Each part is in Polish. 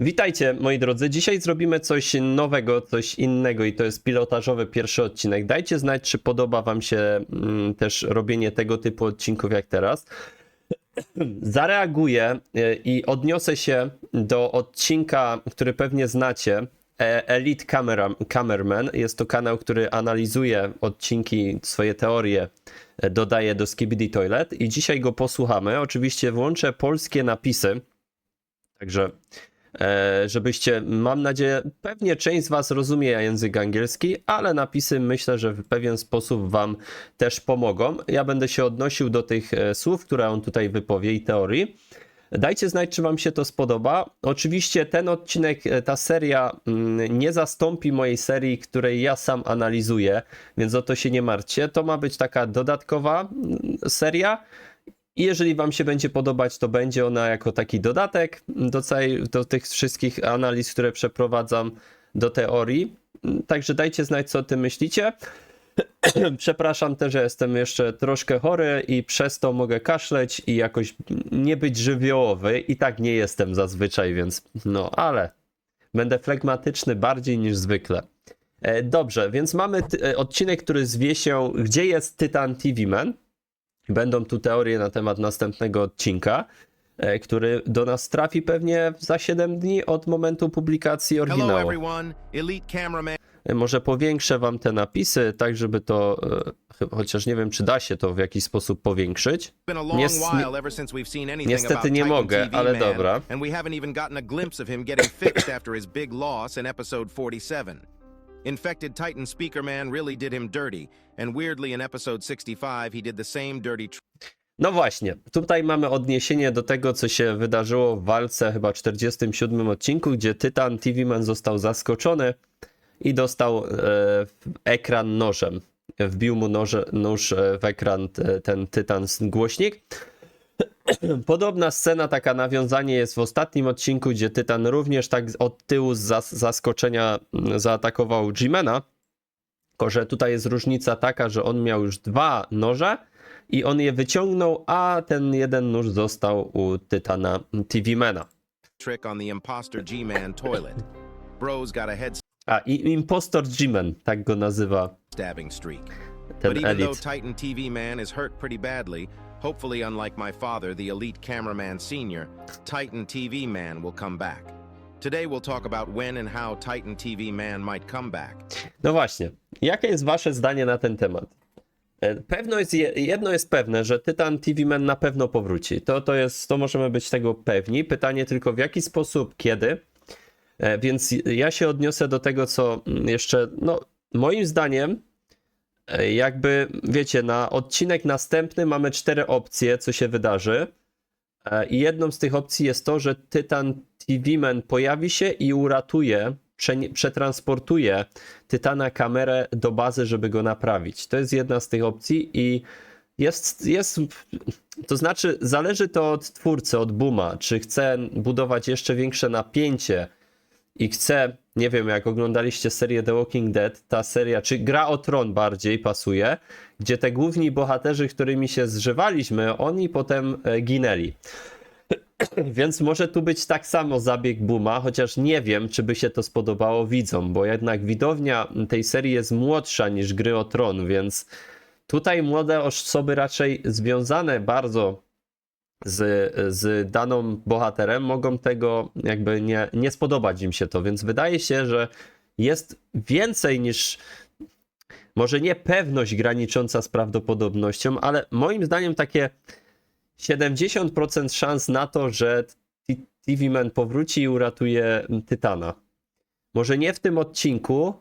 Witajcie moi drodzy, dzisiaj zrobimy coś nowego, coś innego i to jest pilotażowy pierwszy odcinek. Dajcie znać, czy podoba wam się mm, też robienie tego typu odcinków jak teraz. Zareaguję y, i odniosę się do odcinka, który pewnie znacie. e, Elite Camera, Cameraman. Jest to kanał, który analizuje odcinki, swoje teorie e, dodaje do Skibidi Toilet i dzisiaj go posłuchamy. Oczywiście włączę polskie napisy, także e, żebyście, mam nadzieję, pewnie część z Was rozumie język angielski, ale napisy myślę, że w pewien sposób Wam też pomogą. Ja będę się odnosił do tych e, słów, które on tutaj wypowie i teorii. Dajcie znać, czy Wam się to spodoba. Oczywiście ten odcinek, e, ta seria mm, nie zastąpi mojej serii, której ja sam analizuję, więc o to się nie martwcie. To ma być taka dodatkowa mm, seria. I jeżeli Wam się będzie podobać, to będzie ona jako taki dodatek do, całej, do tych wszystkich analiz, które przeprowadzam do teorii. Także dajcie znać, co o tym myślicie. Przepraszam też, że jestem jeszcze troszkę chory i przez to mogę kaszleć i jakoś nie być żywiołowy. I tak nie jestem zazwyczaj, więc no, ale będę flegmatyczny bardziej niż zwykle. E, Dobrze, więc mamy e, odcinek, który zwie się Gdzie jest Tytan TV Man? Będą tu teorie na temat następnego odcinka, e, który do nas trafi pewnie za 7 dni od momentu publikacji oryginału. E, Może powiększę wam te napisy, tak żeby to, e, chociaż nie wiem, czy da się to w jakiś sposób powiększyć. Nies- niestety nie mogę, ale dobra. Infected Titan Speaker Man really did him dirty, and weirdly in episode 65 he did the same dirty No właśnie, tutaj mamy odniesienie do tego, co się wydarzyło w walce chyba 47 odcinku, gdzie Tytan TV Man został zaskoczony i dostał e, ekran nożem. Wbił mu noże, nóż e, w ekran te, ten Tytan głośnik. Podobna scena, taka nawiązanie jest w ostatnim odcinku, gdzie Tytan również tak od tyłu z zas- zaskoczenia mm, zaatakował G-Mana. Tylko, że tutaj jest różnica taka, że on miał już dwa noże i on je wyciągnął, a ten jeden nóż został u Tytana TV-Mana. a i impostor G-Man, tak go nazywa but even though elit. Titan TV Man is hurt pretty badly, hopefully, unlike my father, the elite cameraman senior, Titan TV Man will come back. Today, we'll talk about when and how Titan TV Man might come back. No właśnie, jakie jest wasze zdanie na ten temat? E, Pewno jest, je- jedno jest pewne, że Tytan TV Man na pewno powróci. To, to jest, to możemy być tego pewni. Pytanie tylko w jaki sposób, kiedy. E, Więc ja się odniosę do tego, co mm, jeszcze, no, moim zdaniem, jakby, wiecie, na odcinek następny mamy cztery opcje, co się wydarzy. E, I jedną z tych opcji jest to, że Tytan TV Man pojawi się i uratuje, przetransportuje Tytana kamerę do bazy, żeby go naprawić. To jest jedna z tych opcji i jest, jest, to znaczy zależy to od twórcy, od Buma, czy chce budować jeszcze większe napięcie i chce, nie wiem, jak oglądaliście serię The Walking Dead, ta seria, czy Gra o Tron bardziej pasuje, gdzie te główni bohaterzy, którymi się zżywaliśmy, oni potem e, ginęli. Więc może tu być tak samo zabieg Buma, chociaż nie wiem, czy by się to spodobało widzom, bo jednak widownia tej serii jest młodsza niż Gry o Tron, więc tutaj młode osoby raczej związane bardzo z, z daną bohaterem mogą tego jakby nie, nie spodobać im się to, więc wydaje się, że jest więcej niż może nie pewność granicząca z prawdopodobnością, ale moim zdaniem takie 70% szans na to, że TV Man powróci i uratuje Tytana. Może nie w tym odcinku,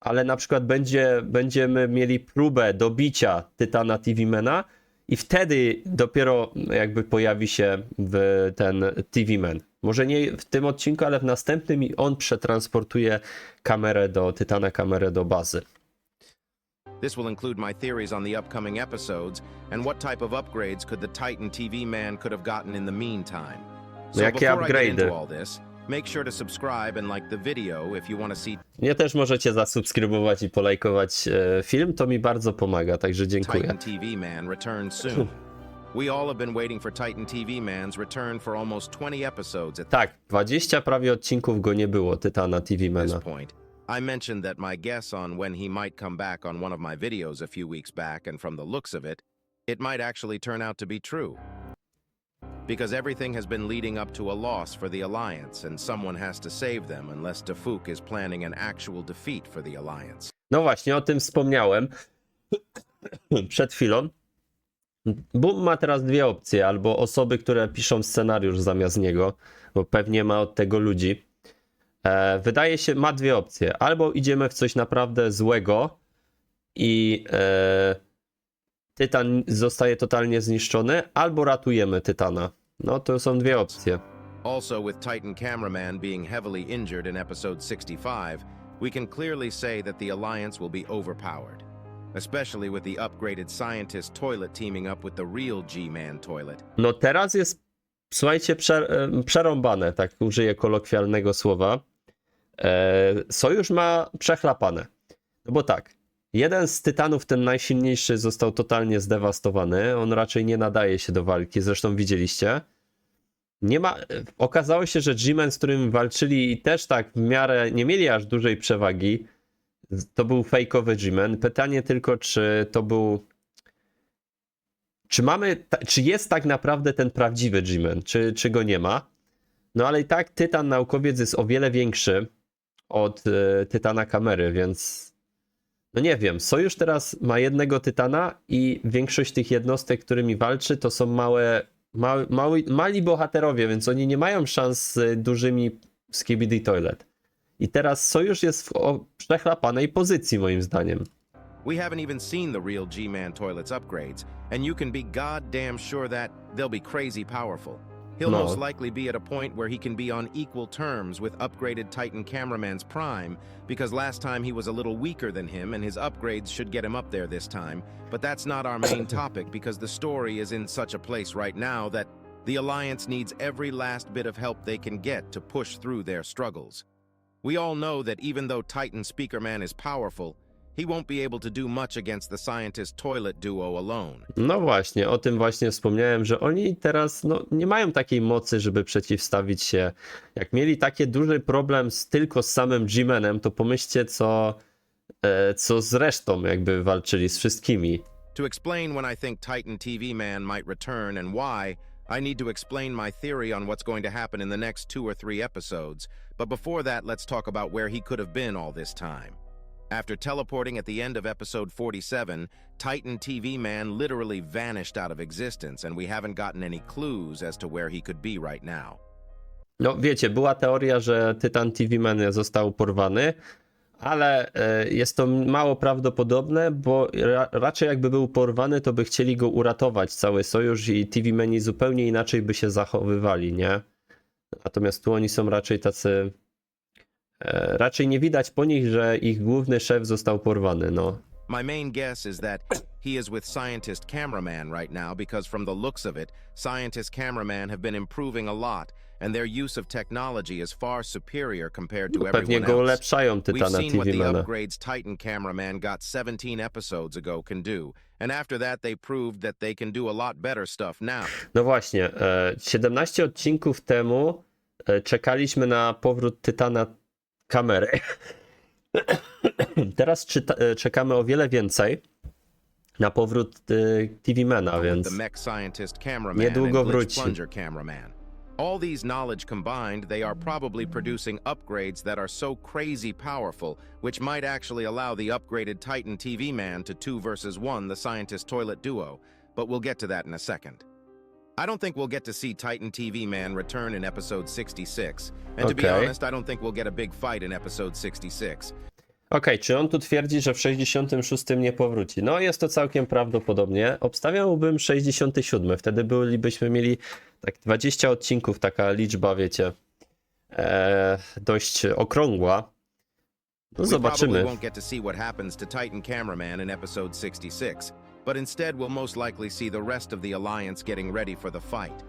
ale na przykład będzie, będziemy mieli próbę dobicia Tytana TV Mana i wtedy dopiero jakby pojawi się ten TV Man. Może nie w tym odcinku, ale w następnym i on przetransportuje kamerę do Tytana, kamerę do bazy. This will include my theories on the upcoming episodes and what type of upgrades could the Titan TV Man could have gotten in the meantime. So jakie before I get into all this, make sure to subscribe and like the video if you want to see Mnie też możecie zasubskrybować i polajkować e, film, to mi bardzo pomaga, także dziękuję. Titan TV Man return soon. We all have been waiting for Titan TV Man's return for almost 20 episodes at Tak, 20 prawie odcinków go nie było, Tytana TV this Mana. point. I mentioned that my guess on when he might come back on one of my videos a few weeks back, and from the looks of it, it might actually turn out to be true. Because everything has been leading up to a loss for the Alliance, and someone has to save them unless Defuk is planning an actual defeat for the Alliance. No właśnie, o tym wspomniałem przed chwilą. Boom ma teraz dwie opcje, albo osoby, które piszą scenariusz zamiast niego, bo pewnie ma od tego ludzi. E, wydaje się, ma dwie opcje. Albo idziemy w coś naprawdę złego i e, Tytan zostaje totalnie zniszczony, albo ratujemy Tytana. No to są dwie opcje. Also, with Titan Cameraman being heavily injured in episode 65, we can clearly say that the Alliance will be overpowered. Especially with the upgraded scientist toilet teaming up with the real G Man toilet. No teraz jest, słuchajcie, prze, e, przerąbane, tak użyję kolokwialnego słowa. E, sojusz ma przechlapane. No bo tak, jeden z tytanów, ten najsilniejszy, został totalnie zdewastowany. On raczej nie nadaje się do walki, zresztą widzieliście. Nie ma, okazało się, że G-Man, z którym walczyli, też tak w miarę nie mieli aż dużej przewagi. To był fejkowy G-Man. Pytanie tylko, czy to był czy mamy, czy jest tak naprawdę ten prawdziwy G-Man, czy, czy go nie ma? No ale i tak Tytan naukowiec jest o wiele większy od e, Tytana kamery, więc no nie wiem. Sojusz teraz ma jednego Tytana i większość tych jednostek, którymi walczy, to są małe, małe, mały, mali bohaterowie, więc oni nie mają szans z dużymi Skibidi Toilet. I teraz Sojusz jest w przechlapanej pozycji moim zdaniem. We haven't even seen the real G Man toilet's upgrades, and you can be goddamn sure that they'll be crazy powerful. He'll No. most likely be at a point where he can be on equal terms with upgraded Titan Cameraman's Prime, because last time he was a little weaker than him, and his upgrades should get him up there this time. But that's not our main topic, because the story is in such a place right now that the Alliance needs every last bit of help they can get to push through their struggles. We all know that even though Titan Speaker Man is powerful, he won't be able to do much against the scientist toilet duo alone. No właśnie, o tym właśnie wspomniałem, że oni teraz no, nie mają takiej mocy, żeby przeciwstawić się. Jak mieli taki duży problem z, tylko z samym G-Manem, to pomyślcie, co, e, co z resztą jakby walczyli, z wszystkimi. To explain when I think Titan TV Man might return and why, I need to explain my theory on what's going to happen in the next two or three episodes. But before that, let's talk about where he could have been all this time. After teleporting at the end of episode 47, Titan TV Man literally vanished out of existence, and we haven't gotten any clues as to where he could be right now. No wiecie, była teoria, że Tytan TV Man został porwany, ale e, jest to mało prawdopodobne, bo ra, raczej jakby był porwany, to by chcieli go uratować, cały sojusz i TV Meni zupełnie inaczej by się zachowywali, nie? Natomiast tu oni są raczej tacy. E, raczej nie widać po nich, że ich główny szef został porwany, no. My main guess is that he is with Scientist Cameraman right now because, from the looks of it, Scientist Cameraman have been improving a lot, and their use of technology is far superior compared to Pewnie everyone else. ulepszają We've seen what the upgrades Titan Cameraman got 17 episodes ago can do, and after that, they proved that they can do a lot better stuff now. No właśnie, e, 17 odcinków temu e, czekaliśmy na powrót Tytana kamery. Teraz czyta, e, czekamy o wiele więcej na powrót e, TV Mana, więc Niedługo wróci. All these knowledge combined, they are probably producing upgrades that are so crazy powerful, which might actually allow the upgraded Titan TV man to 2 versus 1 the scientist toilet duo, but we'll get to that in a second. I don't think we'll get to see Titan TV Man return in episode 66, and to be honest, I don't think we'll get a big fight in episode 66. Okej, czy on tu twierdzi, że w 66 nie powróci? No jest to całkiem prawdopodobnie. Obstawiałbym 67, wtedy bylibyśmy mieli tak 20 odcinków, taka liczba, wiecie, e, dość okrągła. No We zobaczymy. probably won't get to see what happens to Titan Cameraman in episode 66, but instead we'll most likely see the rest of the Alliance getting ready for the fight.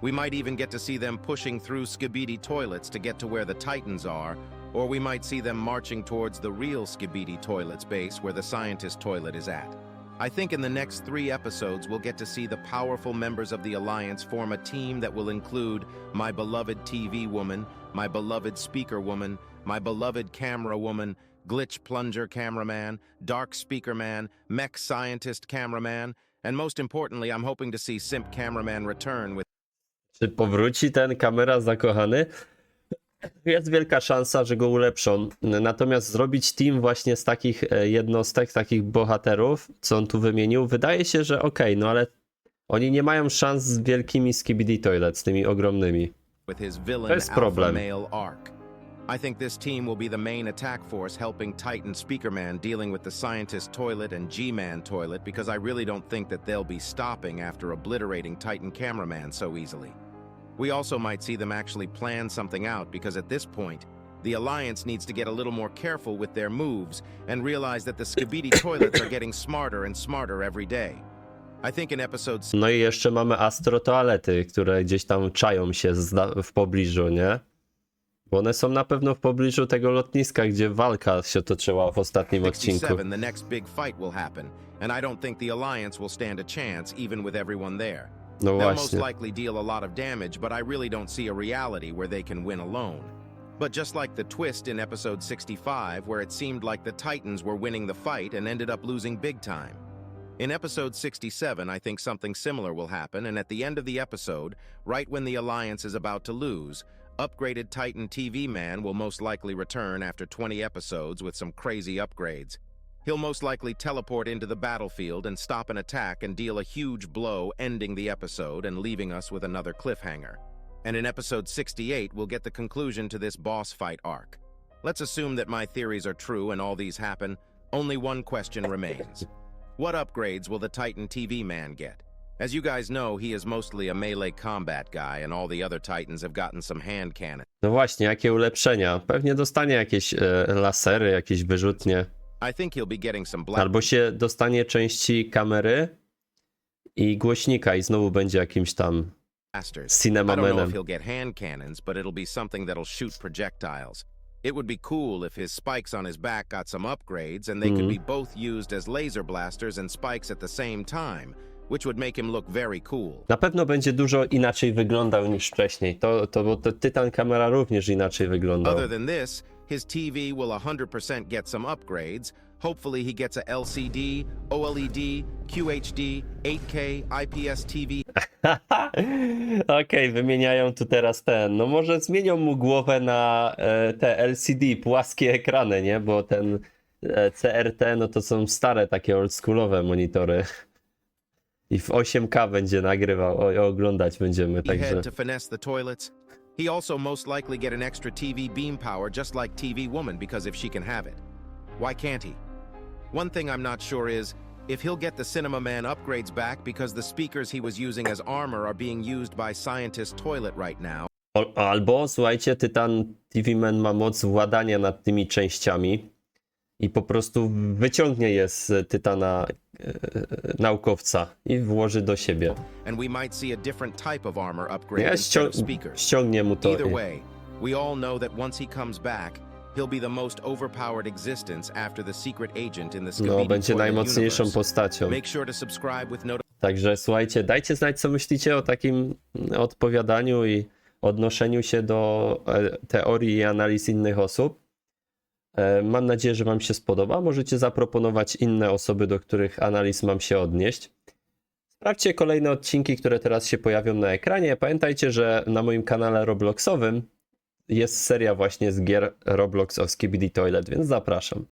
We might even get to see them pushing through Skibidi toilets to get to where the Titans are, or we might see them marching towards the real Skibidi toilets base where the scientist toilet is at. I think in the next three episodes, we'll get to see the powerful members of the Alliance form a team that will include my beloved TV woman, my beloved speaker woman, my beloved camera woman, glitch plunger cameraman, dark speaker man, mech scientist cameraman, and most importantly, I'm hoping to see Simp Cameraman return with Czy powróci ten kamera zakochany? Jest wielka szansa, że go ulepszą. Natomiast zrobić team właśnie z takich e, jednostek, takich bohaterów, co on tu wymienił, wydaje się, że okej, no ale oni nie mają szans z wielkimi Skibidi Toilet, z tymi ogromnymi. To jest problem. I think this team will be the main attack force helping Titan Speakerman dealing with the Scientist Toilet and G-Man Toilet because I really don't think that they'll be stopping after obliterating Titan Cameraman so easily. We also might see them actually plan something out because at this point, the Alliance needs to get a little more careful with their moves and realize that the Skibidi toilets are getting smarter and smarter every day. I think in episode No i jeszcze mamy astrotoalety, które gdzieś tam czają się w pobliżu, nie? Bo one są na pewno w pobliżu tego lotniska, gdzie walka się toczyła w ostatnim odcinku. 67, the next big fight will happen, and I don't think the Alliance will stand a chance, even with everyone there. No They'll most właśnie. likely deal a lot of damage, but I really don't see a reality where they can win alone. But just like the twist in episode 65, where it seemed like the Titans were winning the fight and ended up losing big time. In episode 67, I think something similar will happen, and at the end of the episode, right when the Alliance is about to lose, upgraded Titan TV Man will most likely return after 20 episodes with some crazy upgrades. He'll most likely teleport into the battlefield and stop an attack and deal a huge blow, ending the episode and leaving us with another cliffhanger. And in episode 68, we'll get the conclusion to this boss fight arc. Let's assume that my theories are true and all these happen. Only one question remains. What upgrades will the Titan TV man get? As you guys know, he is mostly a melee combat guy, and all the other Titans have gotten some hand cannons. No właśnie, jakie ulepszenia? Pewnie dostanie jakieś e, lasery, jakieś wyrzutnie. I think he'll be getting some black Albo się dostanie części kamery i głośnika i znowu będzie jakimś tam blasters. I don't know if he'll get hand cannons, but it'll be something that'll shoot projectiles. It would be cool if his spikes on his back got some upgrades and they could mm-hmm. be both used as laser blasters and spikes at the same time, which would make him look very cool. Na pewno będzie dużo inaczej wyglądał niż wcześniej. To, to bo to Tytan kamera również inaczej wyglądał. Other than this, his TV will 100% get some upgrades. Hopefully, he gets a LCD, OLED, QHD, 8K, IPS TV, Okej, wymieniają tu teraz ten. No może zmienią mu głowę na e, te LCD, płaskie ekrany, nie? Bo ten e, CRT, no to są stare takie oldschoolowe monitory. I w 8K będzie nagrywał, o, oglądać będziemy, także... head to finesse the toilets. He also most likely get an extra TV beam power just like TV Woman because if she can have it. Why can't he? One thing I'm not sure is if he'll get the Cinema Man upgrades back because the speakers he was using as armor are being used by Scientist Toilet right now. O- Albo, słuchajcie, Tytan TV Man ma moc władania nad tymi częściami i po prostu wyciągnie je z Tytana naukowca i włoży do siebie. And we might see a different type of armor upgrade Nie, instead speakers. ściągnie mu to. Either way, we all know that once he comes back, he'll be the most overpowered existence after the secret agent in the No, będzie Toilet najmocniejszą universe. postacią. Make sure to subscribe with notifications. Także słuchajcie, dajcie znać, co myślicie o takim odpowiadaniu i odnoszeniu się do e, teorii i analiz innych osób. E, Mam nadzieję, że Wam się spodoba. Możecie zaproponować inne osoby, do których analiz mam się odnieść. Sprawdźcie kolejne odcinki, które teraz się pojawią na ekranie. Pamiętajcie, że na moim kanale Robloxowym jest seria właśnie z gier Roblox of Skibidi Toilet, więc zapraszam.